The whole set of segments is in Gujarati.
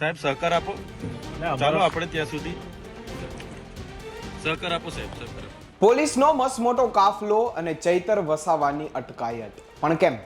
સાહેબ સહકાર આપો. ચાલો આપણે ત્યાં સુધી સહકાર આપો સાહેબ સહકાર પોલીસનો મસ્ત મોટો કાફલો અને ચૈતર વસાવાની અટકાયત. પણ કેમ?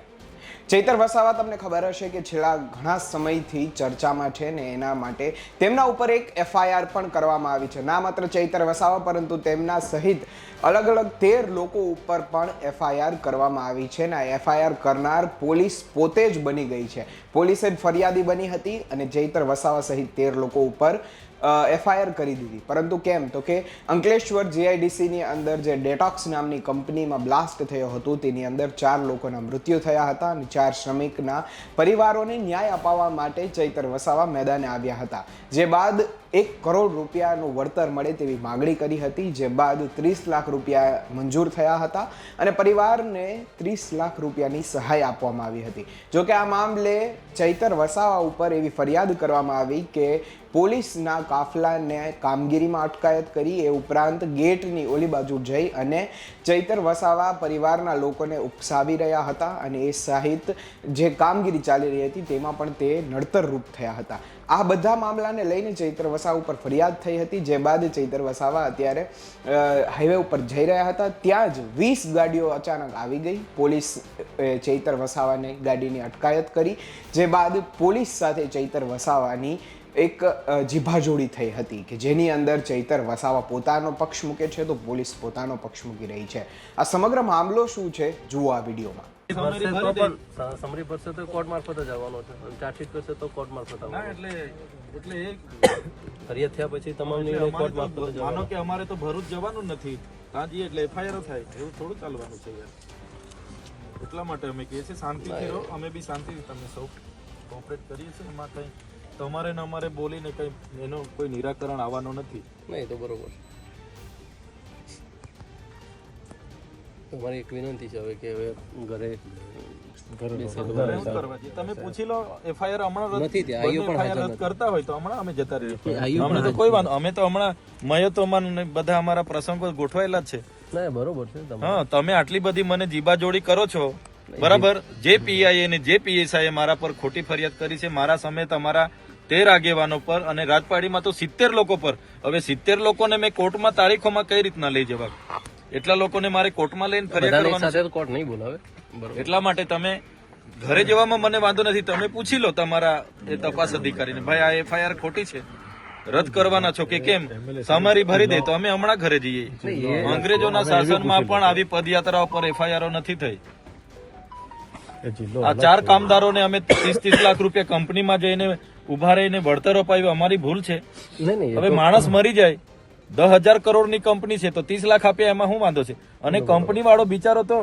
ચૈતર વસાવા તમને ખબર હશે કે છેલ્લા ઘણા સમયથી ચર્ચામાં છે ને એના માટે તેમના ઉપર એક એફઆઈઆર પણ કરવામાં આવી છે. ના માત્ર ચૈતર વસાવા, પરંતુ તેમના સહિત અલગ અલગ તેર લોકો ઉપર પણ એફઆઈઆર કરવામાં આવી છે ને એફઆઈઆર કરનાર પોલીસ પોતે જ બની ગઈ છે. પોલીસે જ ફરિયાદી બની હતી અને ચૈતર વસાવા સહિત તેર લોકો ઉપર એફઆઈઆર કરી દીધી. પરંતુ કેમ? તો કે અંકલેશ્વર જીઆઈડીસીની અંદર જે ડેટોક્સ નામની કંપનીમાં બ્લાસ્ટ થયો હતો, તેની અંદર ચાર લોકોના મૃત્યુ થયા હતા અને ચાર શ્રમિકના પરિવારોને ન્યાય અપાવવા માટે ચૈતર વસાવા મેદાને આવ્યા હતા. જે બાદ એક કરોડ રૂપિયાનું વળતર મળે તેવી માગણી કરી હતી, જે બાદ ત્રીસ લાખ રૂપિયા મંજૂર થયા હતા અને પરિવારને ત્રીસ લાખ રૂપિયાની સહાય આપવામાં આવી હતી. જોકે આ મામલે ચૈતર વસાવા ઉપર એવી ફરિયાદ કરવામાં આવી કે પોલીસના કાફલાને કામગીરીમાં અટકાયત કરી એ ઉપરાંત ગેટની ઓલી બાજુ જઈ અને ચૈતર વસાવા પરિવારના લોકોને ઉપસાવી રહ્યા હતા અને એ સહિત જે કામગીરી ચાલી રહી હતી તેમાં પણ તે નડતરરૂપ થયા હતા. આ બધા મામલાને લઈને ચૈતર વસાવા ઉપર ફરિયાદ થઈ હતી, જે બાદ ચૈતર વસાવા અત્યારે હાઈવે ઉપર જઈ રહ્યા હતા. ત્યાં જ વીસ ગાડીઓ અચાનક આવી ગઈ. પોલીસ ચૈતર વસાવાને ગાડીની અટકાયત કરી, જે બાદ પોલીસ સાથે ચૈતર વસાવાની એક જીભાજોડી થઈ હતી કે જેની અંદર ચૈતર વસાવા પોતાનો પક્ષ મૂકે છે, તો પોલીસ પોતાનો પક્ષ મૂકી રહી છે. આ સમગ્ર મામલો શું છે? જુઓ આ વિડીયોમાં. સમરી ભરશે તો કોર્ટ મારફત જ આવવાનો છે. ચાર્જશીટ કરશે તો કોર્ટ મારફત ના આવવાનો એટલે એટલે એક ફરિયાદ થયા પછી તમામ નિર્ણય કોર્ટ મારફત માનો કે અમારે તો ભરૂચ જવાનું નથી. ત્યાં જઈએ એટલે એફઆઈઆર થાય. એવું થોડું ચાલવાનું છે યાર. એટલા માટે અમે કહીએ છીએ શાંતિથી રહો. અમે બી શાંતિથી તમે સૌ કોઓપરેટ કરીએ છીએ. એમાં કંઈ તમારે ને અમારે બોલીને કંઈ એનો કોઈ નિરાકરણ આવવાનો નથી. નહીં તો બરોબર તમારી એક વિનંતી છે હવે કે હવે ઘરે? તમે પૂછી લો એફઆઈઆર હમણાં નથી ત્યાં, આઈઓ બંને પણ હાજર FIR રદ કરતા હોય તો હમણાં અમે જતા રહીએ. આઈઓ તો કોઈ વાંધો અમે તો હમણાં મયો બધા અમારા પ્રસંગો ગોઠવાયેલા જ છે. બરોબર છે હા તમે આટલી બધી મને જીબાજોડી કરો છો. બરાબર? જે પીઆઈ ને જે પીએસઆઈ મારા પર ખોટી ફરિયાદ કરી છે મારા સમય તમારા તેર આગેવાનો પર અને રાજપાડીમાં તો સિત્તેર લોકો પર. હવે સિત્તેર લોકોને મેં કોર્ટમાં તારીખોમાં કઈ રીતના લઈ જવા? એટલા લોકોને મારે કોર્ટમાં લઈને ફરિયાદ કરવાની કોર્ટ નહીં બોલાવે? એટલા માટે તમે ઘરે જવામાં મને વાંધો નથી તમે પૂછી લો તમારા એ તપાસ અધિકારીને. ભાઈ આ એફઆઈઆર ખોટી છે. રદ કરવાના છો કે કેમ? સામારી ભરી દે તો અમે હમણાં ઘરે જઈએ. અંગ્રેજોના શાસનમાં પણ આવી પદયાત્રાઓ પર એફઆઈઆરો નથી થઈ. આ ચાર કામદારોને અમે ત્રીસ ત્રીસ લાખ રૂપિયા કંપનીમાં જઈને ઊભા રહીને વળતર અપાવ્યું અમારી ભૂલ છે. નહીં નહીં હવે માણસ મરી જાય. દસ હજાર કરોડની કંપની છે તો ત્રીસ લાખ આપ્યા એમાં શું વાંધો છે? અને કંપની વાળો બિચારો તો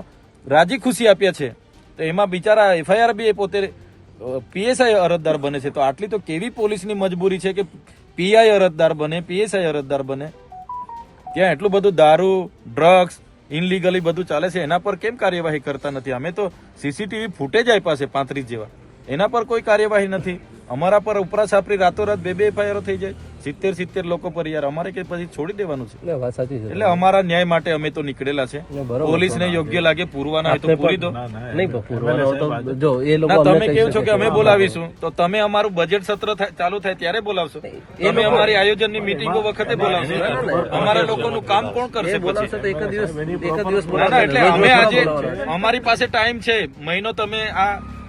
રાજી ખુશી આપ્યા છે. તો એમાં બિચારા એફઆઈઆર બી એ પોતે પીએસઆઈ અરજદાર બને છે. તો આટલી તો કેવી પોલીસની મજબૂરી છે કે પીઆઈ અરજદાર બને પીએસઆઈ અરજદાર બને? ત્યાં એટલું બધું દારૂ ડ્રગ્સ ઇનલીગલી બધું ચાલે છે. એના પર કેમ કાર્યવાહી કરતા નથી? અમે તો સીસીટીવી ફૂટેજ આપ્યા છે પાંત્રીસ જેવા. એના પર કોઈ કાર્યવાહી નથી. અમારા પર ઉપરા છાપરી રાતોરાત બે બે એફઆઈઆર થઈ જાય. સિત્તેર સિત્તેર લોકો પર યાર. અમારે કે પછી છોડી દેવાનું છે. એટલે વાત સાચી છે. એટલે અમારા ન્યાય માટે અમે તો નીકળેલા છે. પોલીસ ને પોલીસને યોગ્ય લાગે પૂરવાના હોય તો પૂરી દો. નહીં પણ પૂરવાનો તો જો એ લોકો તમે કેવું છો કે અમે બોલાવીશું? તો તમે અમારું બજેટ સત્ર ચાલુ થાય ત્યારે બોલાવશો? તમે અમારી આયોજનની મીટિંગો વખતે બોલાવશો. અમારા લોકોનું કામ કોણ કરશે પછી? એક દિવસ એક જ દિવસ ના ના એટલે અમે આજે અમારી પાસે ટાઈમ છે. મહિનો તમે આ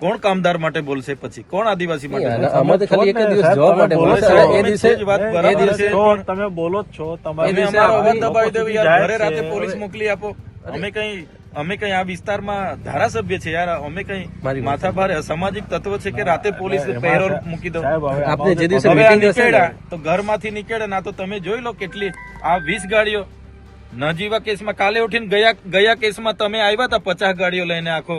કોણ કામદાર માટે બોલશે પછી? કોણ આદિવાસી માટે તો ખાલી એક દિવસ જવાબ માટે બોલશે. એ દિવસે જ વાત એ દિવસે તમે બોલો જ છો. તમારે અમે અમારો અવાજ દબાવી દો યાર ઘરે રાતે પોલીસ મોકલી આપો. અમે કઈ અમે કઈ આ વિસ્તારમાં ધારાસભ્ય છે યાર. અમે કઈ માથા ભારે અસામાજિક તત્વ છે કે રાતે પોલીસ પહેરો મૂકી દો. આપને જે દિવસે મીટિંગ હશે નીકળ્યા તો ઘરમાંથી નીકળ્યા ના તો તમે જોઈ લો કેટલી આ વીસ ગાડીઓ. નજીવા કેસમાં કાલે ઉઠીને ગયા ગયા કેસમાં તમે આવ્યા હતા પચાસ ગાડીઓ લઈને આખો.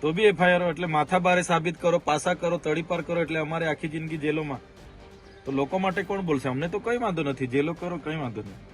તો બી એફઆઈઆર એટલે માથા બારે સાબિત કરો, પાસા કરો તડીપાર કરો એટલે અમારે આખી જિંદગી જેલોમાં. તો લોકો માટે કોણ બોલશે? અમને તો કઈ વાંધો નથી. જેલો કરો, કઈ વાંધો નહીં.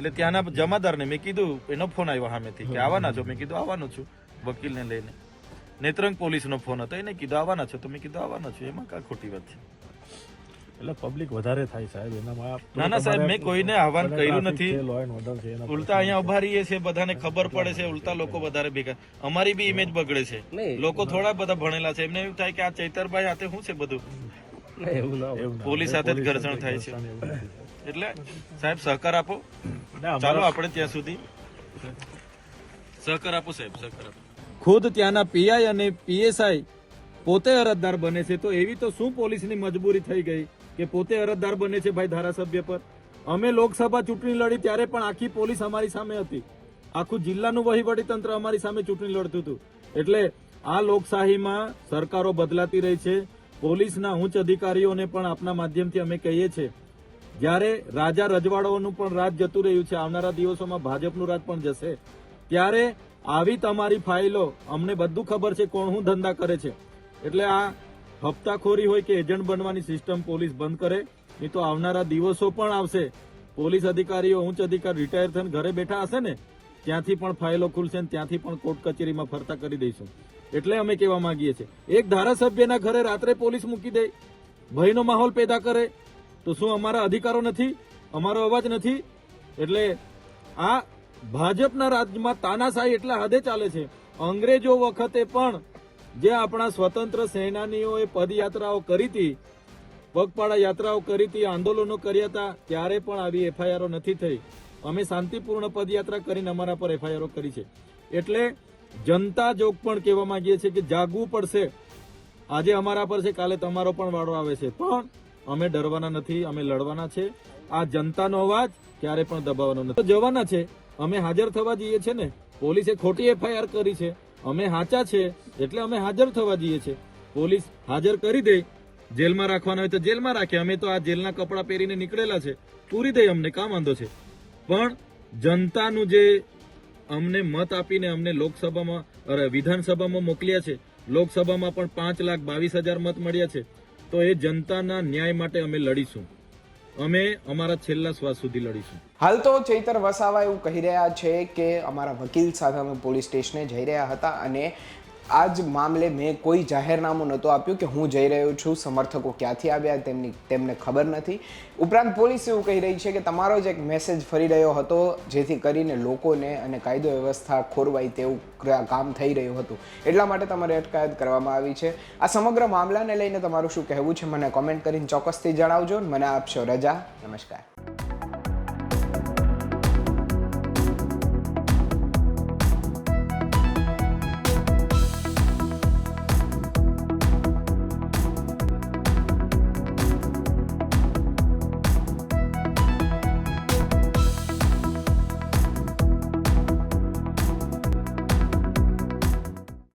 એટલે ત્યાંના જમાદારને મેં કીધું એનો ફોન આવ્યો સામેથી કે આવવાના છો? મેં કીધું આવવાનો છું. વકીલને લઈને. નેત્રંગ પોલીસનો ફોન હતો એને કીધું આવવાના છો? તો મેં કીધું આવવાનો છું. એમાં કાંઈ ખોટી વાત છે. એટલે પબ્લિક વધારે થાય સાહેબ એનામાં ના ના સાહેબ મેં કોઈને આહવાન કર્યું નથી. ઉલટા અહીંયા ઊભા રહીએ છે બધાને ખબર પડે છે ઉલટા લોકો વધારે ભેગા. અમારી બી ઇમેજ બગડે છે. લોકો થોડા બધા ભણેલા છે. એમને એવું થાય કે આ ચૈતરભાઈ હાથે શું છે બધું? એવું ના હોય. પોલીસ સાથે જ ઘર્ષણ થાય છે. એટલે સાહેબ સહકાર આપો. ચાલો આપણે ત્યાં સુધી સહકાર આપો સાહેબ સહકાર આપો. ખુદ ત્યાંના પીઆઈ અને પીએસઆઈ પોતે અરજદાર બને છે. તો એવી તો શું પોલીસની મજબૂરી થઈ ગઈ કે પોતે અરજદાર બને છે ભાઈ ધારાસભ્ય પર? અમે લોકસભા ચૂંટણી લડી ત્યારે પણ આખી પોલીસ અમારી સામે હતી. આખું જિલ્લાનું વહીવટી તંત્ર અમારી સામે ચૂંટણી લડતું હતું. એટલે આ લોકશાહીમાં સરકારો બદલાતી રહી છે. પોલીસના ઉચ્ચ અધિકારીઓને પણ આપના માધ્યમથી અમે કહીએ છીએ. જ્યારે રાજા રજવાડાઓનું પણ રાજ જતું રહ્યું છે, આવનારા દિવસોમાં ભાજપનું રાજ પણ જશે, ત્યારે આવી તમારી ફાઇલો, અમને બધું ખબર છે કોણ હું ધંધા કરે છે. એટલે આ હપ્તાખોરી હોય કે એજન્ટ બનવાની સિસ્ટમ પોલીસ બંધ કરે, નહીં તો આવનારા દિવસો પણ આવશે. પોલીસ અધિકારીઓ, ઉચ્ચ અધિકારી રિટાયર થઈને ઘરે બેઠા હશે ને, ત્યાંથી પણ ફાઇલો ખુલશે ત્યાંથી પણ કોર્ટ કચેરીમાં ફરતા કરી દઈશું. એટલે અમે કહેવા માંગીએ છીએ. એક ધારાસભ્યના ઘરે રાત્રે પોલીસ મૂકી દે, ભયનો માહોલ પેદા કરે, તો શું અમારા અધિકારો નથી? અમારો અવાજ નથી? એટલે આ ભાજપના રાજ્યમાં તાનાશાહી એટલા હદે ચાલે છે. અંગ્રેજો વખતે પણ જે આપણા સ્વતંત્ર સેનાનીઓએ પદયાત્રાઓ કરી હતી, પગપાળા યાત્રાઓ કરી હતી, આંદોલનો કર્યા હતા, ત્યારે પણ આવી એફઆઈઆરો નથી થઈ. અમે શાંતિપૂર્ણ પદયાત્રા કરીને અમારા પર એફઆઈઆરો કરી છે. એટલે જનતા જોગ પણ કહેવા માંગીએ છીએ કે જાગવું પડશે. આજે અમારા પર છે, કાલે તમારો પણ વાળો આવે છે. પણ અમે ડરવાના નથી, અમે લડવાના છે. આ જનતાનો અવાજ ક્યારે પણ દબાવવાનો નથી. જવાના છે, અમે હાજર થવા જઈએ છે ને, પોલીસે ખોટી એફઆઈઆર કરી છે. અમે હાચા છે, એટલે અમે હાજર થવા જઈએ છે. પોલીસ હાજર કરી દે, જેલમાં રાખવાના હોય તો જેલમાં રાખે. અમે તો આ જેલના કપડાં પહેરીને નીકળેલા છે. પૂરી દે અમને કામ વાંધો છે? પણ જનતાનું જે અમને મત આપીને અમને લોકસભામાં, અરે વિધાનસભામાં મોકલ્યા છે. લોકસભામાં પણ પાંચ લાખ બાવીસ હજાર મત મળ્યા છે. તો એ જનતાના ન્યાય માટે અમે લડીશું. અમે અમારા છેલ્લા શ્વાસ સુધી લડીશું. હાલ તો ચૈતર વસાવા એવું કહી રહ્યા છે કે અમારા વકીલ સાથે અમે પોલીસ સ્ટેશને જઈ રહ્યા હતા અને આ જ મામલે મેં કોઈ જાહેરનામું નહોતું આપ્યું કે હું જઈ રહ્યો છું, સમર્થકો ક્યાંથી આવ્યા તેમની, તેમને ખબર નથી. ઉપરાંત પોલીસ એવું કહી રહી છે કે તમારો જ એક મેસેજ ફરી રહ્યો હતો, જેથી કરીને લોકોને અને કાયદો વ્યવસ્થા ખોરવાય તેવું કામ થઈ રહ્યું હતું. એટલા માટે તમારે અટકાયત કરવામાં આવી છે. આ સમગ્ર મામલાને લઈને તમારું શું કહેવું છે, મને કોમેન્ટ કરીને ચોક્કસથી જણાવજો. મને આપશો રજા. નમસ્કાર.